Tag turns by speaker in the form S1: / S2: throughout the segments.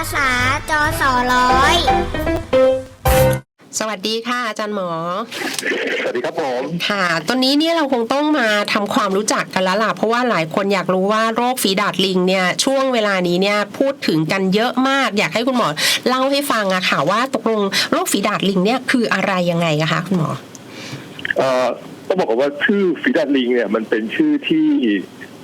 S1: าษาจอสอร้อย
S2: สวัสดีค่ะ อาจารย์หมอ
S3: สวัสดีครับผม
S2: ค่ะ ตอนนี้เนี่ยเราคงต้องมาทำความรู้จักกันแล้วล่ะ เพราะว่าหลายคนอยากรู้ว่าโรคฝีดาดลิงเนี่ยช่วงเวลานี้เนี่ยพูดถึงกันเยอะมาก อยากให้คุณหมอเล่าให้ฟังอะค่ะว่าตกลงโรคฝีดาดลิงเนี่ยคืออะไรยังไงอะคะคุณหมอ
S3: เอ่อต้องบอกก่อนว่าชื่อฟีดาดลิงเนี่ยมันเป็นชื่อที่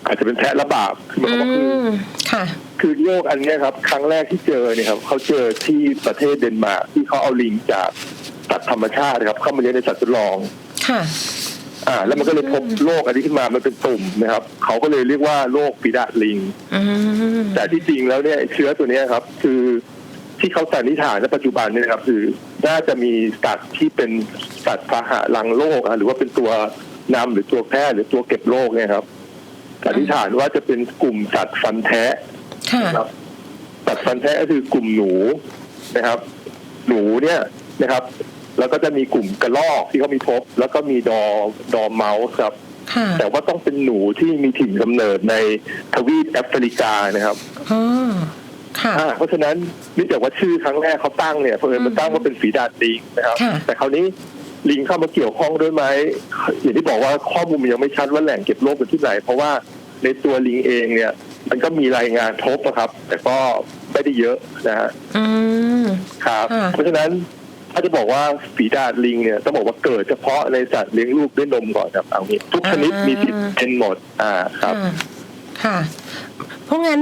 S3: อาจจะเป็นแพะระบาดคือหมายความว่าคือ
S2: มค่ะ
S3: คือโรคอันเนี้ยครับ ครั้งแรกที่เจอเนี่ยครับเขาเจอที่ประเทศเดนมาร์กที่เขาเอาลิงจากสัตว์ธรรมชาตินะครับ เข้ามาเลี้ยงในสัตว์ทดลอง
S2: ค่ะ
S3: อ่า แล้วมันก็เลยพบโรคอันนี้ขึ้นมามันเป็นตุ่มนะครับเขาก็เลยเรียกว่าโรคฟีดาดลิง
S2: อืม
S3: แต่ที่จริงแล้วเนี่ยเชื้อตัวเนี้ยครับ คือที่เขาสันนิษฐานในปัจจุบันเนี่ยนะครับ คือน่าจะมีสัตว์ที่เป็นสัตว์พาหะลังโรคอะหรือว่าเป็นตัวนำหรือตัวแพร่หรือตัวเก็บโรคเนี่ยครับ สันนิษฐานว่าจะเป็นกลุ่มสัตว์ฟันแท้
S2: ค่ะ
S3: นะครับสัตว์ฟันแท้ก็คือกลุ่มหนูนะครับ หนูเนี่ยนะครับ แล้วก็จะมีกลุ่มกระรอกที่เขามีพบ แล้วก็มีดอดอเมาส์ครับ
S2: ค่ะ
S3: แต่ว่าต้องเป็นหนูที่มีถิ่นกำเนิดในทวีปแอฟริกานะครับ
S2: อ๋อค่ะ
S3: อ่าเพราะฉะนั้นเนื่องจากว่าชื่อครั้งแรกเขาตั้งเนี่ยเพราะเอิญมันตั้งว่าเป็นฝีดาดลิงนะครับ
S2: ค่ะ
S3: แต่คราวนี้ลิงเข้ามาเกี่ยวข้องด้วยไหมอย่างที่บอกว่าข้อมูลมันยังไม่ชัดว่าแหล่งเก็บโรคเป็นที่ไหน เพราะว่า ในตัวลิงเองเนี่ย มันก็มีรายงานพบนะครับ แต่ก็ไม่ได้เยอะนะฮะ
S2: อืม
S3: ครับ
S2: ค่ะ
S3: เพราะฉะนั้นถ้าจะบอกว่าฝีดาดลิงเนี่ยต้องบอกว่าเกิดเฉพาะในสัตว์เลี้ยงลูกด้วยนมก่อนครับเอางี้ทุกชนิดมีสิทธิ์เป็นหมด อ่าครับ
S2: ค่ะค่ะเพราะงั้น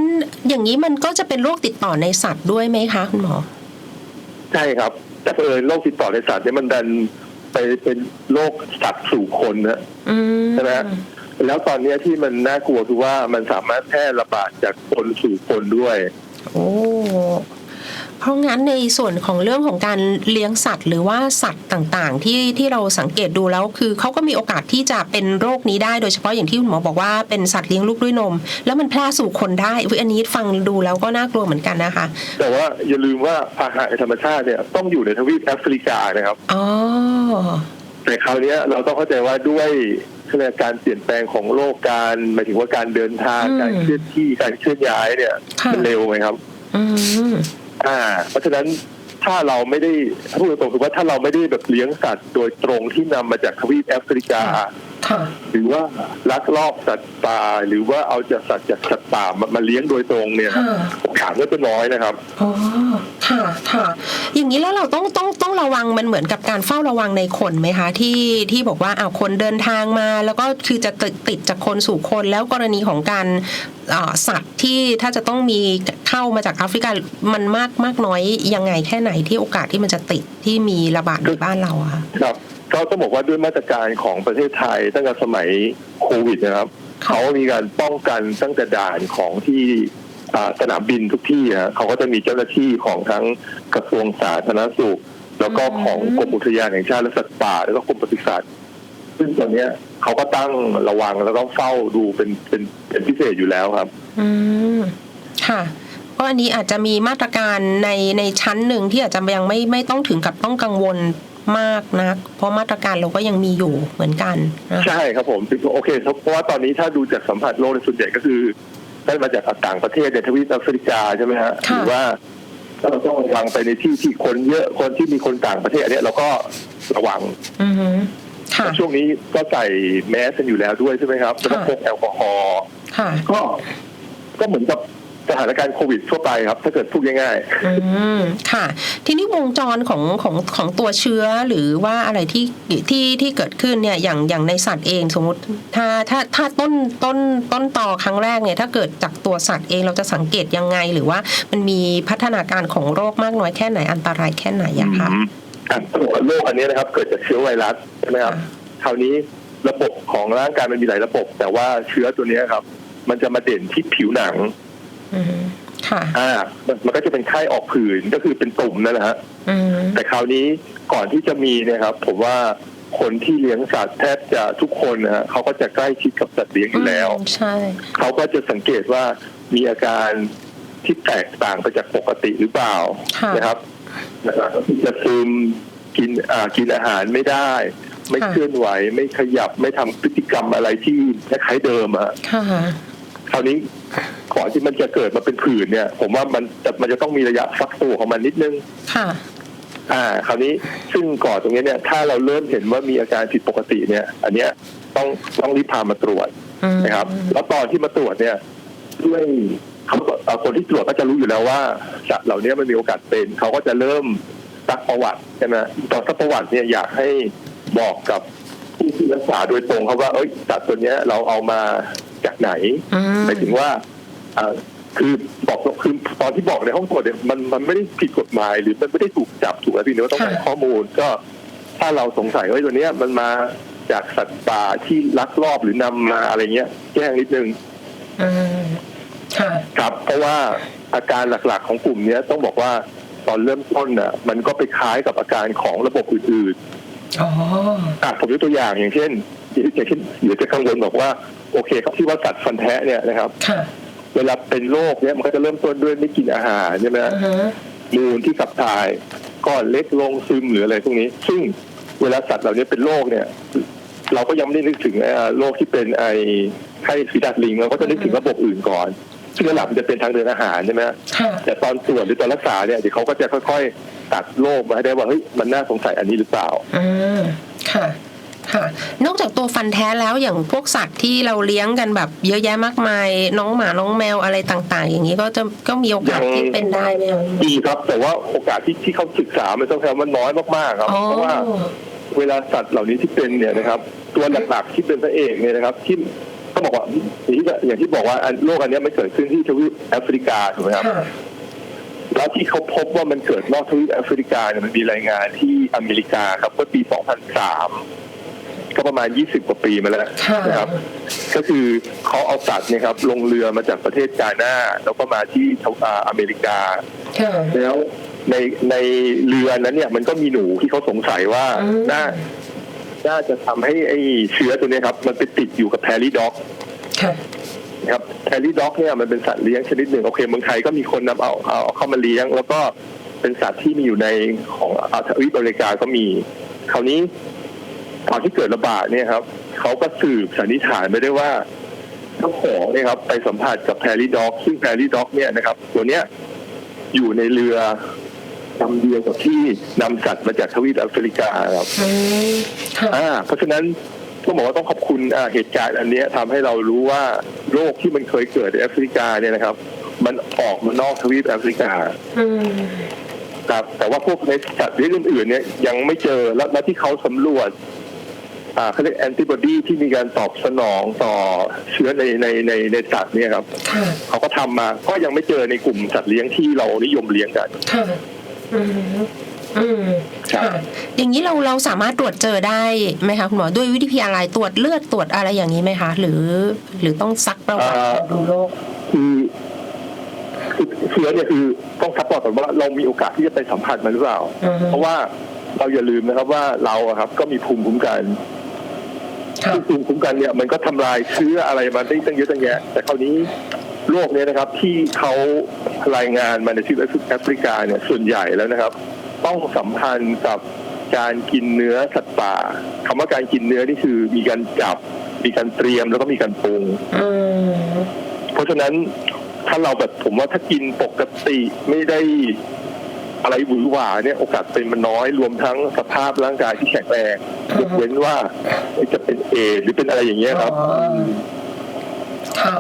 S2: อย่างนี้มันก็จะเป็นโรคติดต่อในสัตว์ด้วยไหมคะคุณหมอ
S3: ใช่ครับ แต่เผอิญโรคติดต่อในสัตว์เนี่ยมันดันไปเป็นโรคสัตว์สู่คนนะ
S2: อืม
S3: ใช่ไหม แล้วตอนเนี้ยที่มันน่ากลัวคือว่ามันสามารถแพร่ระบาดจากคนสู่คนด้วย
S2: โอ้เพราะงั้นในส่วนของเรื่องของการเลี้ยงสัตว์ หรือว่าสัตว์ต่างๆ ที่ที่เราสังเกตดูแล้วคือเขาก็มีโอกาสที่จะเป็นโรคนี้ได้โดยเฉพาะอย่างที่คุณหมอบอกว่าเป็นสัตว์เลี้ยงลูกด้วยนม แล้วมันแพร่สู่คนได้อุ๊ยอันนี้ฟังดูแล้วก็น่ากลัวเหมือนกันนะคะ
S3: แต่ว่าอย่าลืมว่าพาหะในธรรมชาติเนี่ยต้องอยู่ในทวีปแอฟริกานะครับ
S2: อ๋อ
S3: แต่คราวเนี้ยเราต้องเข้าใจว่าด้วย การเปลี่ยนแปลงของโลกการหมายถึงว่าการเดินทาง
S2: อืม
S3: การเคลื่อนที่การเคลื่อนย้ายเนี่ย
S2: ค่ะ
S3: มันเร็วไหมครับ
S2: อืม
S3: อ่า เพราะฉะนั้นถ้าเราไม่ได้ถ้าพูดตรงๆคือว่าถ้าเราไม่ได้แบบเลี้ยงสัตว์โดยตรงที่นำมาจากทวีปแอฟริกา
S2: ค่ะ
S3: หรือว่าลักลอบสัตว์ป่าหรือว่าเอาจากสัตว์จากสัตว์ป่ามามาเลี้ยงโดยตรงเนี่ย
S2: ค่ะ
S3: โอกาสก็จะน้อยนะครับ
S2: อ๋อค่ะค่ะ อย่างนี้แล้วเราต้องต้องต้องระวังมันเหมือนกับการเฝ้าระวังในคนไหมคะ ที่ที่บอกว่าอ้าวคนเดินทางมา แล้วก็คือจะติดติดจากคนสู่คนแล้วกรณีของการอ่าสัตว์ที่ถ้าจะต้องมีเข้ามาจากแอฟริกามันมากมากน้อยยังไงแค่ไหนที่โอกาสที่มันจะติดที่มีระบาดในบ้านเราอะคะ
S3: ครับ ก็ต้องบอกว่าด้วยมาตรการของประเทศไทยตั้งแต่สมัยโควิดนะครับ
S2: ค่ะ
S3: เขามีการป้องกันตั้งแต่ด่านของที่อ่าสนามบินทุกที่ฮะเขาก็จะมีเจ้าหน้าที่ของทั้งกระทรวงสาธารณสุข แล้วก็ของกรมอุทยานแห่งชาติและสัตว์ป่า แล้วก็กรมปศุสัตว์ซึ่งตอนเนี้ยเขาก็ตั้งระวังแล้วก็เฝ้าดูเป็นเป็นเป็นพิเศษอยู่แล้วครับ
S2: อืมค่ะก็อันนี้อาจจะมีมาตรการในในชั้นหนึ่งที่อาจจะยังไม่ไม่ต้องถึงกับต้องกังวล มากนักเพราะมาตรการเราก็ยังมีอยู่เหมือนกันนะ
S3: ใช่ครับผมโอเคเพราะว่าตอนนี้ถ้าดูจากสัมผัสโลกในส่วนใหญ่ก็คือได้มาจากต่างประเทศในทวีปแอฟริกาใช่ไหมฮะหรือว่าถ้าเราต้องระวังไปในที่ที่คนเยอะคนที่มีคนต่างประเทศอันเนี้ยเราก็ระวัง
S2: อือฮึค่ะ
S3: ช่วงนี้ก็ใส่แมสกันอยู่แล้วด้วยใช่ไหมครับแล้วก็พกแอลกอฮอล์
S2: ค่ะ
S3: ก็ก็เหมือนกับ สถานการณ์โควิดทั่วไปครับ ถ้าเกิดพูดง่าย
S2: อืมค่ะ ทีนี้วงจรของของของตัวเชื้อหรือว่าอะไรที่ที่ที่เกิดขึ้นเนี่ยอย่างอย่างในสัตว์เองสมมติถ้าถ้าถ้าต้นต้นต้นต่อครั้งแรกเนี่ยถ้าเกิดจากตัวสัตว์เองเราจะสังเกตยังไง หรือว่ามันมีพัฒนาการของโรคมากน้อยแค่ไหนอันตรายแค่ไหน
S3: ๆ
S2: อะคะ
S3: อะต้องบอกว่าโรคอันนี้นะครับ เกิดจากเชื้อไวรัสใช่ไหมครับ
S2: ค่ะ
S3: คราวนี้ระบบของร่างกายมันมีหลายระบบ แต่ว่าเชื้อตัวเนี้ยครับ มันจะมาเด่นที่ผิวหนัง
S2: อืม ค่ะ
S3: อ่ามันมันก็จะเป็นไข้ออกผื่นก็คือเป็นตุ่มนั่นแหละฮะ
S2: อืม
S3: แต่คราวนี้ก่อนที่จะมีเนี่ยครับ ผมว่าคนที่เลี้ยงสัตว์แทบจะทุกคนนะฮะเขาก็จะใกล้ชิดกับสัตว์เลี้ยงอยู่แล้ว
S2: ใช่
S3: เขาก็จะสังเกตว่ามีอาการที่แตกต่างไปจากปกติหรือเปล่า
S2: ค่ะ
S3: นะครับนะครับจะซึมกินอ่ากินอาหารไม่ได้ ไม่เคลื่อนไหวไม่ขยับไม่ทำพฤติกรรมอะไรที่คล้ายๆเดิมอะ
S2: ค่ะ
S3: คราวนี้ ก่อนที่มันจะเกิดมาเป็นผื่นเนี่ย ผมว่ามันจะมันจะต้องมีระยะฟักตัวของมันนิดนึง
S2: ค่ะ
S3: อ่า คราวนี้ซึ่งก่อนตรงนี้เนี่ย ถ้าเราเริ่มเห็นว่ามีอาการผิดปกติเนี่ย อันเนี้ยต้องต้องรีบพามาตรวจ
S2: อืม
S3: นะครับ แล้วตอนที่มาตรวจเนี่ยด้วยเขาเอ่อคนที่ตรวจก็จะรู้อยู่แล้วว่าสัตว์เหล่านี้มันมีโอกาสเป็น เขาก็จะเริ่มซักประวัติใช่ไหมตอนซักประวัติเนี่ยอยากให้บอกกับผู้ที่รักษาโดยตรงเขาว่าเอ้ยสัตว์ตัวเนี้ยเราเอามา จากไหน
S2: อืม
S3: หมายถึงว่าอ่าคือบอกคือตอนที่บอกในห้องตรวจเนี่ยมันมันไม่ได้ผิดกฎหมายหรือมันไม่ได้ถูกจับถูกอะไรพี่เนื้อต้องให้
S2: ค่ะ
S3: ข้อมูล ก็ถ้าเราสงสัยว่าตัวเนี้ยมันมาจากสัตว์ป่าที่ลักลอบหรือนำมาอะไรเงี้ยแจ้งนิดนึง
S2: อืมค่ะ
S3: ครับเพราะว่าอาการหลักๆของกลุ่มเนี้ยต้องบอกว่าตอนเริ่มต้นน่ะ มันก็ไปคล้ายกับอาการของระบบอื่น
S2: อ๋อ
S3: ๆอะผมยกตัวอย่างอย่างเช่น อย่างเช่นเดี๋ยวจะกังวลบอกว่าโอเคครับที่ว่าสัตว์ฟันแทะเนี่ยนะครับ
S2: ค่ะ
S3: เวลาเป็นโรคเนี่ยมันก็จะเริ่มต้นด้วยไม่กินอาหารใช่ไหมฮะ
S2: อือฮะ
S3: มูลที่ขับถ่ายก้อนเล็กลงซึมหรืออะไรพวกนี้ ซึ่งเวลาสัตว์เหล่านี้เป็นโรคเนี่ย เราก็ยังไม่ได้นึกถึงเอ่อโรคที่เป็นไอไข้ฟีดัดลิงเราก็จะนึกถึงระบบอื่นก่อนซึ่งหลักมันจะเป็นทางเดินอาหารใช่ไหมฮะ
S2: ค่ะ
S3: แต่ตอนตรวจหรือตอนรักษาเนี่ยเดี๋ยวเขาก็จะค่อย ๆ ตัดโรคมาให้ได้ว่าเฮ้ยมันน่าสงสัยอันนี้หรือเปล่า
S2: อืมค่ะ ค่ะ นอกจากตัวฟันแท้แล้วอย่างพวกสัตว์ที่เราเลี้ยงกันแบบเยอะแยะมากมาย น้องหมาน้องแมวอะไรต่าง ๆ อย่างนี้ก็จะก็มีโอกาส
S3: ยัง
S2: ที่เป็นได้ไหมคะ
S3: ดีครับ แต่ว่าโอกาสที่ที่เขาศึกษามันต้องแปลว่าน้อยมากๆครับ
S2: อ๋อ
S3: เพราะว่าเวลาสัตว์เหล่านี้ที่เป็นเนี่ยนะครับ ตัวหลักๆที่เป็นพระเอกเนี่ยนะครับที่เขาบอกว่าอย่างที่อย่างที่บอกว่าอันโรคอันเนี้ยมันเกิดขึ้นที่ทวีปแอฟริกาถูกไหมครับ
S2: ค่ะ
S3: แล้วที่เขาพบว่ามันเกิดนอกทวีปแอฟริกาเนี่ยมันมีรายงานที่อเมริกาครับเมื่อปี 2003 ก็ประมาณ 20 กว่าปีมาแล้ว
S2: ค่ะ
S3: นะครับ ก็คือเขาเอาสัตว์เนี่ยครับลงเรือมาจากประเทศกาหน้า แล้วก็มาที่ทวอ่าอเมริกา
S2: ค่ะ
S3: แล้วในในเรือนั้นเนี่ยมันก็มีหนูที่เขาสงสัยว่า
S2: อืม
S3: น่าน่าจะทำให้ไอ้เชื้อตัวเนี้ยครับ มันไปติดอยู่กับแพรี่ด็อก
S2: ค่ะ
S3: นะครับแพรี่ด็อกเนี่ยมันเป็นสัตว์เลี้ยงชนิดหนึ่งโอเคเมืองไทยก็มีคนนำเอาเอาเอาเข้ามาเลี้ยง แล้วก็เป็นสัตว์ที่มีอยู่ในของอาทวีปอเมริกาก็มี คราวนี้ ตอนที่เกิดระบาดเนี่ยครับเขาก็สืบสันนิษฐานไปได้ว่าเจ้าของเนี่ยครับ ไปสัมผัสกับแพรี่ด็อกซึ่งแพรี่ด็อกเนี่ยนะครับ ตัวเนี้ยอยู่ในเรือลำเดียวกับที่นำสัตว์มาจากทวีปแอฟริกาครับ
S2: อืมค่ะ
S3: อ่า เพราะฉะนั้นต้องบอกว่าต้องขอบคุณอ่าเหตุการณ์อันเนี้ยทำให้เรารู้ว่าโรคที่มันเคยเกิดในแอฟริกาเนี่ยนะครับ มันออกมานอกทวีปแอฟริกา
S2: อืม
S3: ครับแต่ว่าพวกในสัตว์ชนิดอื่นๆเนี่ยยังไม่เจอแล้วแล้วที่เขาสำรวจอ่า เขาเรียกแอนติบอดีที่มีการตอบสนองต่อเชื้อในในในในสัตว์เนี่ยครับ
S2: ค่ะ
S3: เขาก็ทำมาก็ยังไม่เจอในกลุ่มสัตว์เลี้ยงที่เรานิยมเลี้ยงกัน
S2: ค่ะอืมอืม
S3: ครับ
S2: ค่ะอย่างนี้เราเราสามารถตรวจเจอได้ไหมคะคุณหมอด้วยวิธีอะไรตรวจเลือดตรวจอะไรอย่างนี้ไหมคะ หรือ หรือต้องซักประวัติ
S3: เอ่อ
S2: ดูโรค
S3: คือคือเชื้อเนี่ยคือต้องทับก่อนว่าเรามีโอกาสที่จะไปสัมผัสมันหรือเปล่า
S2: อือฮึ
S3: เพราะว่า เราอย่าลืมนะครับว่าเราอะครับ ก็มีภูมิคุ้มกัน
S2: ค่ะ
S3: ซึ่งภูมิคุ้มกันเนี่ยมันก็ทำลายเชื้ออะไรมาได้ตั้งเยอะตั้งแยะ แต่คราวนี้โรคเนี้นะครับ ที่เขารายงานมาในที่แอฟริกาเนี่ยส่วนใหญ่แล้วนะครับ ต้องสัมพันธ์กับการกินเนื้อสัตว์ป่าคำว่าการกินเนื้อนี่คือมีการจับ มีการเตรียมแล้วก็มีการปรุง
S2: อืม
S3: เพราะฉะนั้นถ้าเราแบบผมว่าถ้ากินปกติไม่ได้ อะไรหวือหวาเนี่ยโอกาสเป็นมันน้อยรวมทั้งสภาพร่างกายที่แข็งแรงยกเว้นว่าจะเป็นเอดส์หรือเป็นอะไรอย่างเงี้ยครับ
S2: อ๋อค่ะ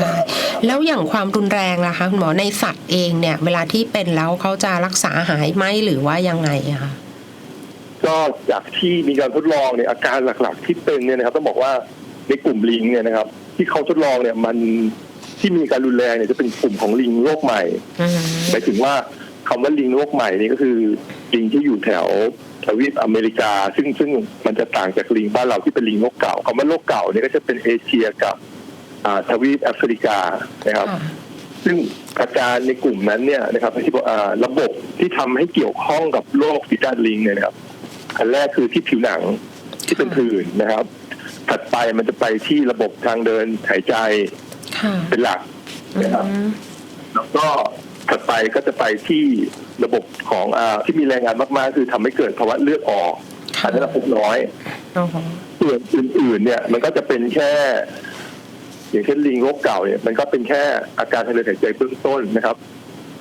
S2: ได้แล้วอย่างความรุนแรงล่ะคะคุณหมอในสัตว์เองเนี่ย เวลาที่เป็นแล้วเขาจะรักษาหายไหมหรือว่ายังไงอะคะ
S3: ก็จากที่มีการทดลองเนี่ยอาการหลักๆ ที่เป็นเนี่ยนะครับต้องบอกว่าในกลุ่มลิงเนี่ยนะครับ ที่เขาทดลองเนี่ยมันที่มีการรุนแรงเนี่ยจะเป็นกลุ่มของลิงโรคใหม่
S2: อืม
S3: หมายถึงว่า คำว่าลิงโลกใหม่นี่ก็คือ ลิงที่อยู่แถวทวีปอเมริกา ซึ่งซึ่งมันจะต่างจากลิงบ้านเราที่เป็นลิงโลกเก่าคำว่าโลกเก่าเนี่ยก็จะเป็นเอเชียกับอ่าทวีปแอฟริกานะครับ
S2: ค่ะ
S3: ซึ่งอาการในกลุ่มนั้นเนี่ยนะครับที่บอกอ่าระบบที่ทำให้เกี่ยวข้องกับโรคฟีดาดลิงเนี่ยนะครับอันแรกคือที่ผิวหนังที่เป็นผื่นนะครับ ถัดไปมันจะไปที่ระบบทางเดินหายใจ
S2: ค่ะ
S3: เป็นหลัก
S2: อื
S3: นะครับ
S2: ม
S3: แล้วก็ ถัดไปก็จะไปที่ระบบของอาที่มีแรงงานมากๆ คือทำให้เกิดภาวะเลือดออกอันนั้นเราพบน้อย
S2: อ๋อ
S3: ส่วนอื่น ๆ เนี่ย มันก็จะเป็นแค่ อย่างเช่นลิงโรคเก่าเนี่ย มันก็เป็นแค่อาการทางเดินหายใจเบื้องต้นนะครับ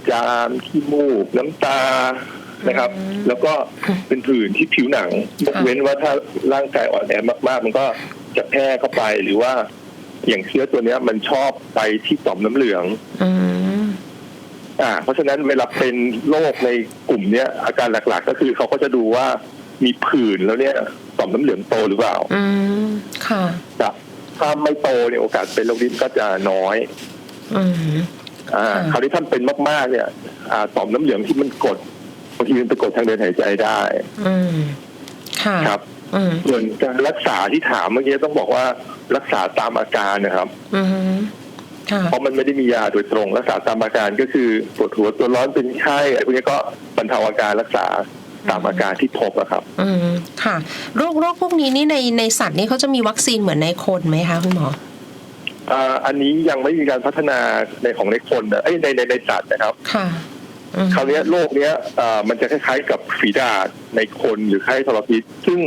S3: จามขี้มูกน้ำตานะครับ แล้วก็เป็นผื่นที่ผิวหนังยกเว้นว่าถ้าร่างกายอ่อนแอมาก ๆ มันก็จะแพร่เข้าไปหรือว่าอย่างเชื้อตัวเนี้ย มันชอบไปที่ต่อมน้ำเหลือง
S2: อืม
S3: อ่าเพราะฉะนั้นเวลาเป็นโรคในกลุ่มเนี้ยอาการหลักๆ ก็คือเขาก็จะดูว่ามีผื่นแล้วเนี่ยต่อมน้ำเหลืองโตหรือเปล่า
S2: อืมค่ะ
S3: แต่ถ้าไม่โตเนี่ยโอกาสเป็นโรคนี้ก็จะน้อย
S2: อืม
S3: อ่า
S2: ค่ะ
S3: คราวนี้ท่านเป็นมากๆ เนี่ย อ่าต่อมน้ำเหลืองที่มันกดบางทีมันไปกดทางเดินหายใจได้
S2: อืมค่ะ
S3: ครับ
S2: อืม
S3: ส่วนการรักษาที่ถามเมื่อกี้ต้องบอกว่ารักษาตามอาการนะครับ
S2: อืมค่ะ
S3: เพราะมันไม่ได้มียาโดยตรงรักษาตามอาการก็คือปวดหัวตัวร้อนเป็นไข้อะไรพวกนี้ก็บรรเทาอาการรักษาตามอาการที่พบอะครับ
S2: อืมค่ะ โรคโรคพวกนี้นี่ในในสัตว์นี่เขาจะมีวัคซีนเหมือนในคนไหมคะคุณหมอ
S3: อ่าอันนี้ยังไม่มีการพัฒนาในของในคนนะเอ้ยในในในสัตว์นะครับ
S2: ค่ะอืม
S3: คราวเนี้ยโรคเนี้ยอ่ามันจะคล้ายๆกับฝีดาษในคนหรือไข้ทรพิษซึ่ง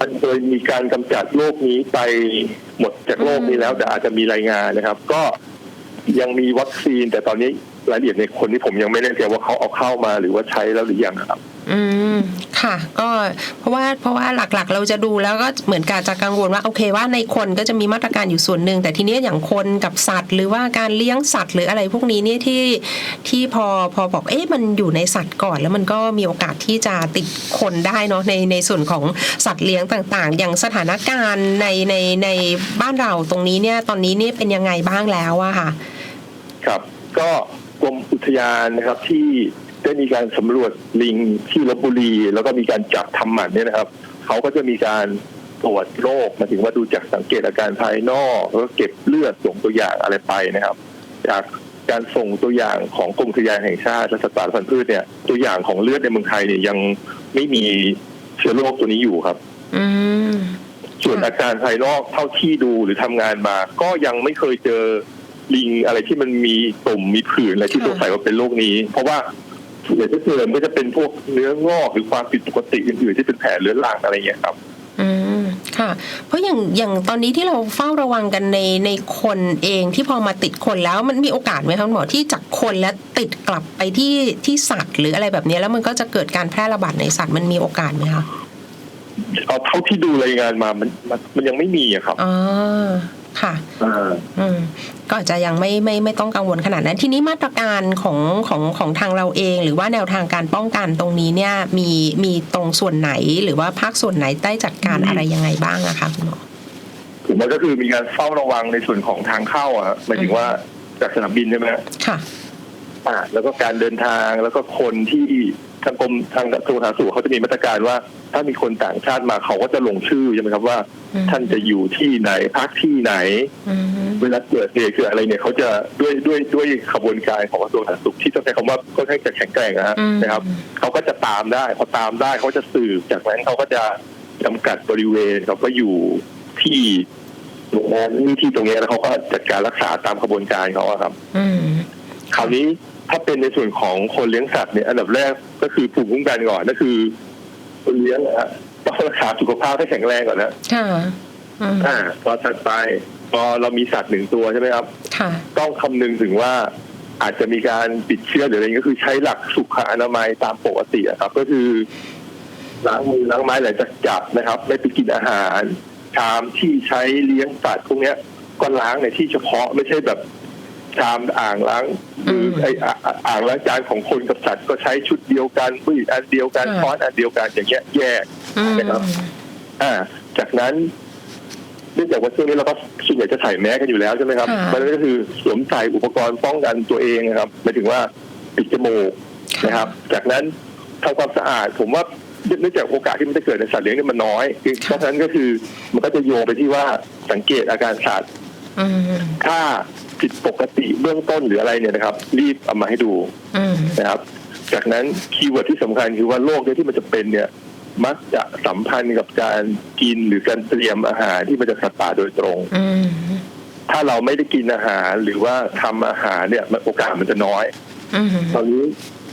S3: มันเคยมีการกำจัดโรคนี้ไป หมดจากโรคนี้แล้วแต่อาจจะมีรายงานนะครับ ก็ยังมีวัคซีนแต่ตอนนี้ รายละเอียดในคนที่ผมยังไม่แน่ใจว่าเขาเอาเข้ามาหรือว่าใช้แล้วหรือยังนะครับ
S2: อืมค่ะ ก็เพราะว่าเพราะว่าหลักๆ เราจะดูแล้วก็เหมือนกับจะกังวลว่าโอเคว่าในคนก็จะมีมาตรการอยู่ส่วนหนึ่งแต่ทีเนี้ยอย่างคนกับสัตว์ หรือว่าการเลี้ยงสัตว์ หรืออะไรพวกนี้เนี่ยที่ที่พอพอบอกเอ๊ะมันอยู่ในสัตว์ก่อน แล้วมันก็มีโอกาสที่จะติดคนได้เนาะในในส่วนของสัตว์เลี้ยงต่างๆ อย่างสถานการณ์ในในในบ้านเราตรงนี้เนี่ยตอนนี้เนี่ยเป็นยังไงบ้างแล้วอะค่ะ
S3: ครับก็ก รมอุทยานนะครับที่ได้มีการสำรวจลิงที่ลบบุรี แล้วก็มีการจับทำหมันเนี่ยนะครับเขาก็จะมีการตรวจโรคหมายถึงว่าดูจากสังเกตอาการภายนอกแล้วก็เก็บเลือดส่งตัวอย่างอะไรไปนะครับ จากการส่งตัวอย่างของกรมอุทยานแห่งชาติและสัตว์ป่าและพันธุ์พืชเนี่ยตัวอย่างของเลือดในเมืองไทยเนี่ยยังไม่มีเชื้อโรคตัวนี้อยู่ครับ
S2: อืม
S3: ส่วนอาการภายนอกเท่าที่ดูหรือทำงานมา ก็ยังไม่เคยเจอ ลิงอะไรที่มันมีตุ่มมีผื่นอะไรที่
S2: ค่ะ
S3: สงสัยว่าเป็นโรคนี้ เพราะว่าส่วนใหญ่ที่เจอก็จะเป็นพวกเนื้องอกหรือความผิดปกติอื่นๆที่เป็นแผลเรื้อรังอะไรอย่างเงี้ยครับ
S2: อืมค่ะ เพราะอย่างอย่างตอนนี้ที่เราเฝ้าระวังกันในในคนเองที่พอมาติดคนแล้วมันมีโอกาสไหมคะคุณหมอที่จากคนแล้วติดกลับไปที่ที่สัตว์ หรืออะไรแบบนี้แล้วมันก็จะเกิดการแพร่ระบาดในสัตว์มันมีโอกาสไหมคะ
S3: เอาเท่าที่ดูรายงานมามันมันมันยังไม่มีอะครับ
S2: อ๋อ ค่ะ
S3: อ่า
S2: อืมก็อาจจะยังไม่ไม่ไม่ต้องกังวลขนาดนั้น ทีนี้มาตรการของของของทางเราเอง หรือว่าแนวทางการป้องกันตรงนี้เนี่ยมีมีตรงส่วนไหนหรือว่าภาคส่วนไหนได้จัดการอะไรยังไงบ้างอะคะคุณหมอ
S3: ผมว่าก็คือมีการเฝ้าระวังในส่วนของทางเข้าอะฮะหมายถึงว่าจากสนามบินใช่ไหมฮะ
S2: ค่ะ
S3: อ่าแล้วก็การเดินทางแล้วก็คนที่ ทางกรมทางกระทรวงสาธารณสุขเขาจะมีมาตรการว่า ถ้ามีคนต่างชาติมาเขาก็จะลงชื่อใช่ไหมครับว่า
S2: อืม
S3: ท่านจะอยู่ที่ไหนพักที่ไหน
S2: อืม
S3: เวลาเกิดเหตุคืออะไรเนี่ยเขาจะด้วยด้วยด้วยขบวนการของกระทรวงสาธารณสุขที่ต้องใช้คำว่าค่อนข้างจะแข็งแกร่งนะฮะ
S2: อืม
S3: นะครับเขาก็จะตามได้พอตามได้เขาจะสืบจากนั้นเขาก็จะจำกัดบริเวณเขาก็อยู่ที่โรงแรมนี่ที่ตรงเนี้ยแล้วเขาก็จัดการรักษาตามขบวนการเขาอะครับ
S2: อืม
S3: คราวนี้ ถ้าเป็นในส่วนของคนเลี้ยงสัตว์เนี่ยอันดับแรกก็คือภูมิคุ้มกันก่อนก็คือคนเลี้ยงนะฮะต้องรักษาสุขภาพให้แข็งแรงก่อนนะ
S2: ค่ะอืม
S3: อ่าพอถัดไปพอเรามีสัตว์หนึ่งตัวใช่ไหมครับ
S2: ค่ะต้อง
S3: ต้องคำนึงถึงว่าอาจจะมีการติดเชื้อหรืออะไรเงี้ยก็คือใช้หลักสุขอนามัยตามปกติอะครับ ก็คือล้างมือล้างไม้หลังจากจับนะครับ ไม่ไปกินอาหารชามที่ใช้เลี้ยงสัตว์พวกเนี้ยก็ล้างในที่เฉพาะไม่ใช่แบบ ชามอ่างล้างมือ
S2: ม
S3: ไออ่าอ่าอ่างล้างจานของคนกับสัตว์ก็ใช้ชุดเดียวกันมืออันเดียวกัน
S2: ค่ะ
S3: ช้อนอันเดียวกันอย่างเงี้ยแยก
S2: อืม
S3: นะครับ อ่า จากนั้นเนื่องจากว่าช่วงนี้เราก็ส่วนใหญ่จะใส่แมสกันอยู่แล้วใช่ไหมครับ
S2: ค่ะ
S3: มันก็คือสวมใส่อุปกรณ์ป้องกันตัวเองนะครับหมายถึงว่าปิดจมูกนะครับ จากนั้นทำความสะอาด ผมว่าเนื่องจากโอกาสที่มันจะเกิดในสัตว์เลี้ยงเนี่ยมันน้อยคือเพราะฉะนั้นก็คือ มันก็จะโยงไปที่ว่าสังเกตอาการสัตว์
S2: อืม
S3: ถ้า ผิดปกติเบื้องต้นหรืออะไรเนี่ยนะครับ รีบเอามาให้ดู
S2: อืม
S3: นะครับ จากนั้นคีย์เวิร์ดที่สำคัญคือว่าโรคเนี่ยที่มันจะเป็นเนี่ย มักจะสัมพันธ์กับการกินหรือการเตรียมอาหารที่มาจากสัตว์ป่าโดยตรง
S2: อืม
S3: ถ้าเราไม่ได้กินอาหารหรือว่าทำอาหารเนี่ยมันโอกาสมันจะน้อย
S2: อืม
S3: ตอนนี้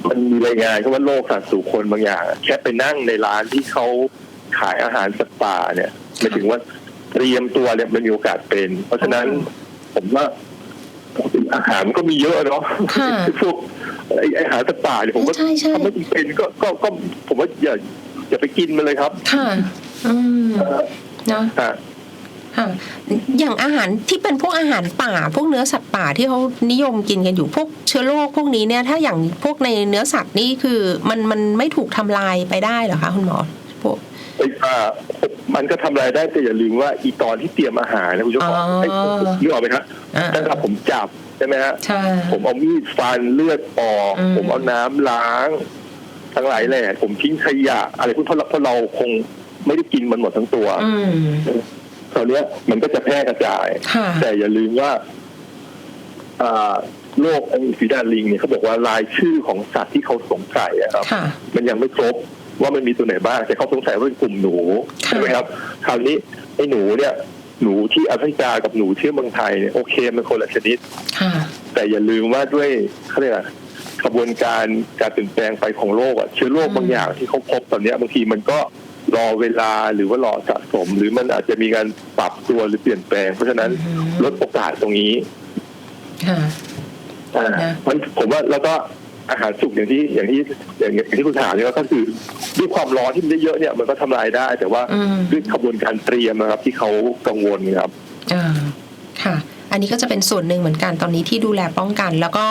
S3: มันมีรายงานก็ว่าโรคสัตว์สู่คนบางอย่าง แค่ไปนั่งในร้านที่เขาขายอาหารสัตว์ป่าเนี่ยหมายถึงว่าเตรียมตัวเนี่ยมันมีโอกาสเป็น เพราะฉะนั้นผมว่า อาหารมันก็มีเยอะเนาะ
S2: ค่ะ
S3: พวกไอ้ไอ้อาหารสัตว์ป่าเนี่ยผมก็
S2: ใช่ใช่
S3: ถ้าไม่จำเป็นก็ก็ก็ผมว่าอย่าอย่าไปกินมันเลยครับ
S2: ค่ะ อืมเนาะ
S3: อะ
S2: ค่ะอย่างอาหารที่เป็นพวกอาหารป่า พวกเนื้อสัตว์ป่าที่เขานิยมกินกันอยู่พวกเชื้อโรคพวกนี้เนี่ย ถ้าอย่างพวกในเนื้อสัตว์นี่คือ มันมันไม่ถูกทำลายไปได้เหรอคะคุณหมอพวก
S3: ไอ้อ่ามันก็ทำลายได้แต่อย่าลืมว่าอีตอนที่เตรียมอาหารนะคุณเจ้าของ
S2: อ๋อ
S3: ไอ้นึกออกไหมครับ
S2: อ่า
S3: ตั้งแต่ผมจับใช่ไหมฮะ
S2: ใช่
S3: ผมเอามีดฟันเลือดออก
S2: อืม
S3: ผมเอาน้ำล้าง ทั้งหลายแหละผมทิ้งขยะ อะไรพวกนี้เพราะเราคงไม่ได้กินมันหมดทั้งตัว
S2: อืม
S3: คราวเนี้ยมันก็จะแพร่กระจาย
S2: ค่ะ
S3: แต่อย่าลืมว่าอ่าโรคไอ้ฝีดาดลิงเนี่ยเขาบอกว่ารายชื่อของสัตว์ที่เขาสงสัยอะครับ
S2: ค่ะ
S3: มันยังไม่ครบ ว่ามันมีตัวไหนบ้างแต่เขาสงสัยว่าเป็นกลุ่มหนู
S2: ค่ะ
S3: ใช่ไหมครับ คราวนี้ไอ้หนูเนี่ยหนูที่แอฟริกากับหนูที่เมืองไทยเนี่ยโอเคมันคนละชนิด
S2: ค่ะ
S3: แต่อย่าลืมว่าด้วยเขาเรียกอะไรกระบวนการการเปลี่ยนแปลงไปของโลกอะเชื้อโรค
S2: อืม
S3: บางอย่างที่เขาพบตอนเนี้ยบางทีมันก็รอเวลาหรือว่ารอสะสม หรือมันอาจจะมีการปรับตัวหรือเปลี่ยนแปลง เพราะฉะนั้นลดโอกาสตรงนี้
S2: ค่ะ
S3: อ่า
S2: นะ
S3: มันผมว่าแล้วก็ อาหารสุกอย่างที่อย่างที่อย่างอย่างที่คุณถามเนี่ยก็คือด้วยความร้อนที่มันเยอะๆเนี่ยมันก็ทำลายได้ แต่ว่า
S2: อืม
S3: ด้วยขบวนการเตรียมนะครับ ที่เขากังวลครับ
S2: อ่าค่ะ อันนี้ก็จะเป็นส่วนหนึ่งเหมือนกันตอนนี้ที่ดูแลป้องกัน แล้วก็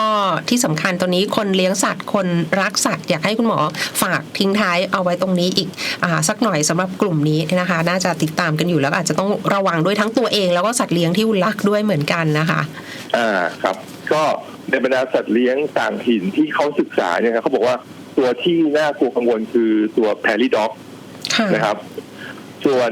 S2: ที่สำคัญตอนนี้คนเลี้ยงสัตว์คนรักสัตว์อยากให้คุณหมอฝากทิ้งท้ายเอาไว้ตรงนี้อีกอ่าสักหน่อยสำหรับกลุ่มนี้นะคะ น่าจะติดตามกันอยู่แล้วก็อาจจะต้องระวังด้วยทั้งตัวเอง แล้วก็สัตว์เลี้ยงที่คุณรักด้วยเหมือนกันนะคะ
S3: อ่าครับ ก็ ในบรรดาสัตว์เลี้ยงต่างถิ่นที่เขาศึกษาเนี่ยครับเขาบอกว่าตัวที่น่ากลัวกังวลคือตัวแพรี่ด็อก
S2: ค่ะ
S3: นะครับ ส่วน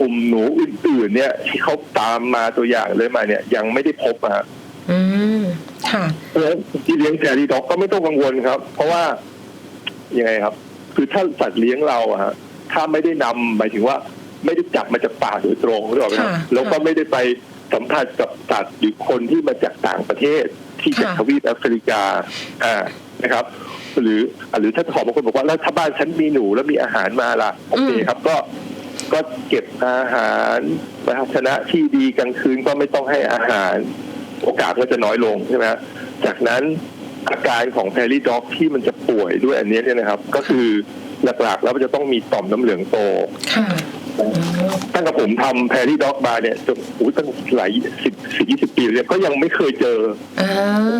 S3: กลุ่มหนูอื่น ๆ เนี่ย ที่เขาตามมาตัวอย่างเลยมาเนี่ย ยังไม่ได้พบอะฮะ
S2: อืมค่ะ
S3: เพราะฉะนั้นที่เลี้ยงแพรี่ด็อกก็ไม่ต้องกังวลครับ เพราะว่ายังไงครับ คือถ้าสัตว์เลี้ยงเราอะฮะถ้าไม่ได้นำหมายถึงว่าไม่ได้จับมาจากป่าโดยตรงหรือเปล่าครับ
S2: ค่ะ
S3: แล้วก็ไม่ได้ไปสัมผัสกับสัตว์หรือคนที่มาจากต่างประเทศ ที่จาก
S2: ค่ะ
S3: ทวีปแอฟริกาอ่านะครับ หรืออะหรือถ้าของบางคนบอกว่าแล้วถ้าบ้านฉันมีหนูแล้วมีอาหารมาล่ะโอเคครับก็ก็เก็บอาหารภาชนะที่ดีกลางคืนก็ไม่ต้องให้อาหาร โอกาสก็จะน้อยลงใช่ไหมฮะจากนั้นอาการของแพรี่ด็อกที่มันจะป่วยด้วยอันนี้เนี่ยนะครับ ก็คือหลักๆแล้วมันจะต้องมีต่อมน้ำเหลืองโต
S2: ค่ะ
S3: ตั้งแต่ผมทำแพรี่ด็อกมาเนี่ยจนอุ้ยตั้งหลายสิบสิบยี่สิบปีเนี่ยก็ยังไม่เคยเจอ
S2: อ่า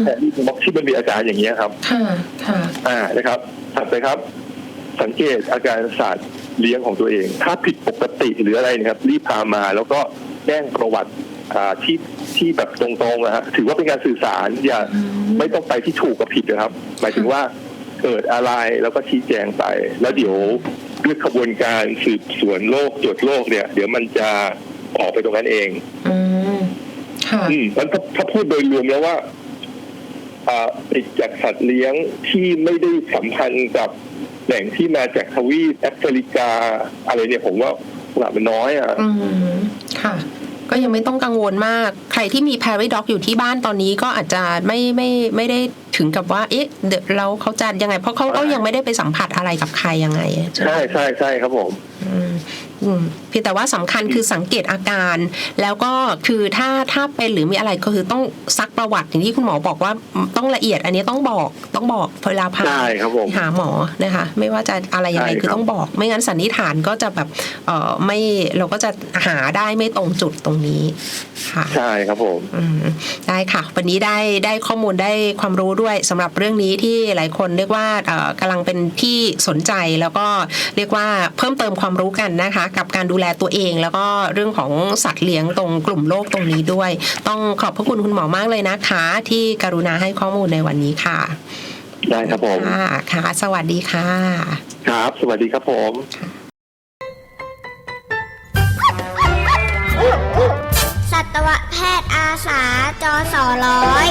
S3: แพรี่ด็อกที่มันมีอาการอย่างเงี้ยครับ
S2: ค่ะค่ะ
S3: อ่านะครับถัดไปครับ สังเกตอาการสัตว์เลี้ยงของตัวเอง ถ้าผิดปกติหรืออะไรเนะครับ รีบพามาแล้วก็แจ้งประวัติอ่าที่ที่แบบตรงๆนะฮะถือว่าเป็นการสื่อสารอย่า
S2: อืม
S3: ไม่ต้องไปที่ถูกกับผิดนะครับ หมายถึงว่าเกิดอะไรแล้วก็ชี้แจงไป แล้วเดี๋ยว ด้วยขบวนการสืบสวนโรคตรวจโรคเนี่ย เดี๋ยวมันจะออกไปตรงนั้นเอง
S2: อืมค่ะ
S3: อืมมันถ้าถ้าพูดโดยรวมแล้วว่าอ่าติดจากสัตว์เลี้ยงที่ไม่ได้สัมพันธ์กับแหล่งที่มาจากทวีปแอฟริกา อะไรเนี่ยผมว่าโอกาสมันน้อยอะ
S2: อืมค่ะ ก็ยังไม่ต้องกังวลมาก ใครที่มี p a r i d o g อยู่ที่บ้านตอนนี้ก็อาจจะไม่ไม่ไม่ได้ ถึงกับว่าเอ๊ะเดี๋ยวเราเขาจะยังไง เพราะเขาก็ยังไม่ได้ไปสัมผัสอะไรกับใครยังไง ใช่ไหม
S3: ใช่ใช่ใช่ครับผม
S2: อืมอืม เพียงแต่ว่าสำคัญคือสังเกตอาการ แล้วก็คือถ้าถ้าเป็นหรือมีอะไรก็คือต้องซักประวัติอย่างที่คุณหมอบอกว่าต้องละเอียด อันนี้ต้องบอกต้องบอกเวลาพา
S3: ใช่ครับผม
S2: หาหมอนะคะ ไม่ว่าจะอะไรยังไง
S3: ใช่ครับ
S2: คือต้องบอก ไม่งั้นสันนิษฐานก็จะแบบเออไม่เราก็จะหาได้ไม่ตรงจุดตรงนี้ค่ะ
S3: ใช่ครับผม
S2: อืมได้ค่ะ วันนี้ได้ได้ข้อมูลได้ความรู้ด้วยสำหรับเรื่องนี้ที่หลายคนเรียกว่าเอ่อกำลังเป็นที่สนใจแล้วก็เรียกว่าเพิ่มเติมความรู้กันนะคะ กับการดูแลตัวเอง แล้วก็เรื่องของสัตว์เลี้ยงตรงกลุ่มโรคตรงนี้ด้วย ต้องขอบพระคุณคุณหมอมากเลยนะคะ ที่กรุณาให้ข้อมูลในวันนี้ค่ะ
S3: ได้ครับผม
S2: ค่ะค่ะ สวัสดีค่ะ
S3: ครับ สวัสดีครับผม
S1: สัตวแพทย์อาสาจอสอร้อย